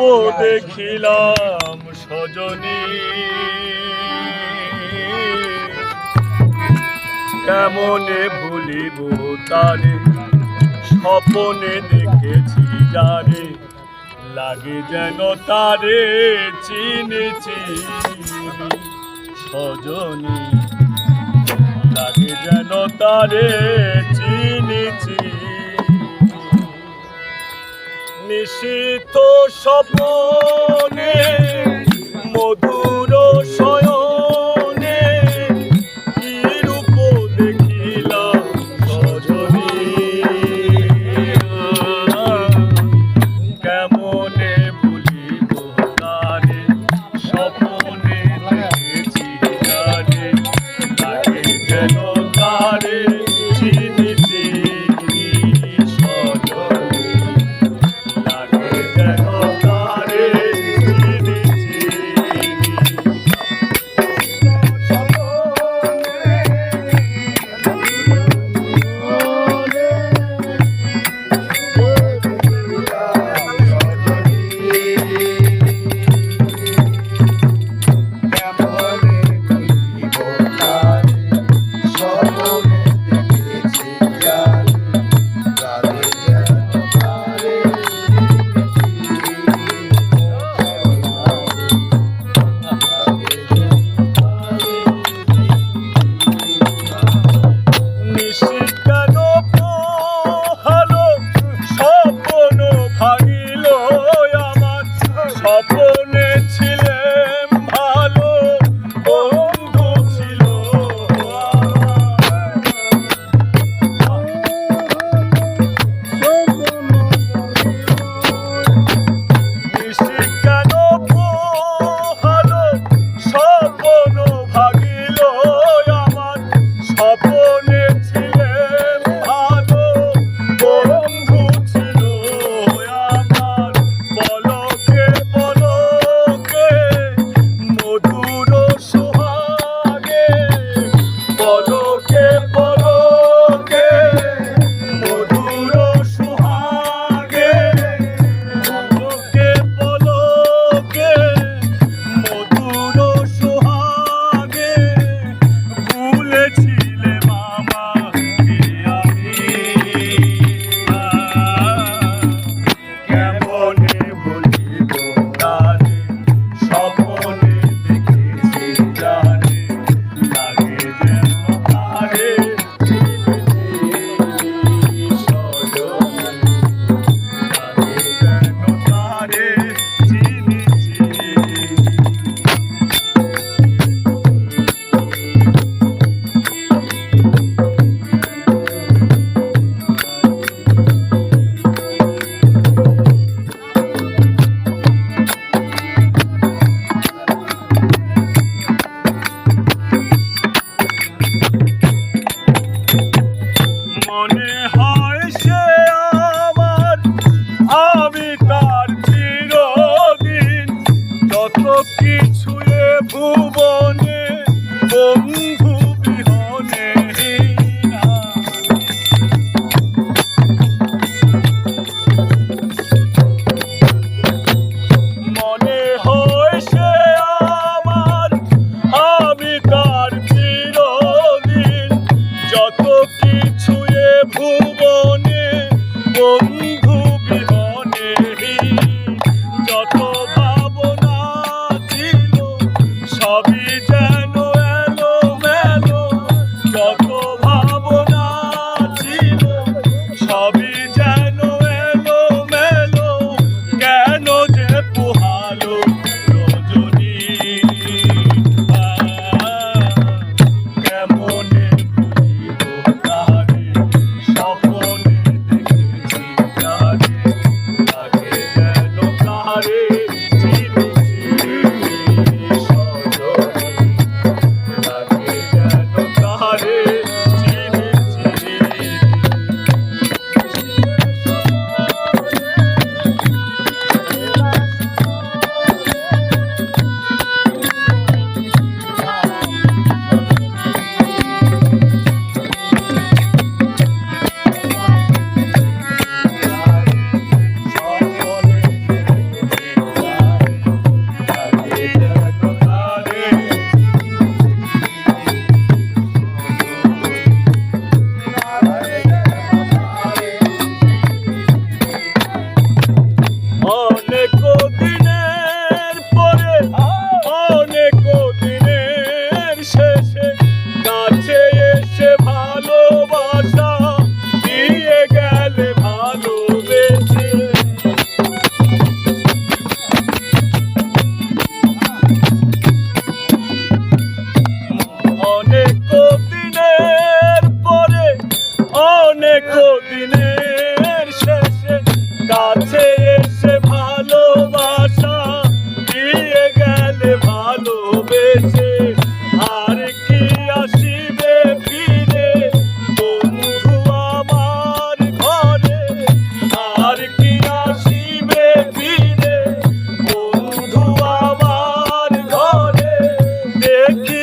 ও দেখিলাম সজনী। কেমনে ভুলিব তারে? স্বপনে দেখেছি যারে। লাগে যেন তারে চিনেছি। সজনী, লাগে যেন তারে চিনেছি। নিশিত স্বপ্নে মধু Lord. எனக்கு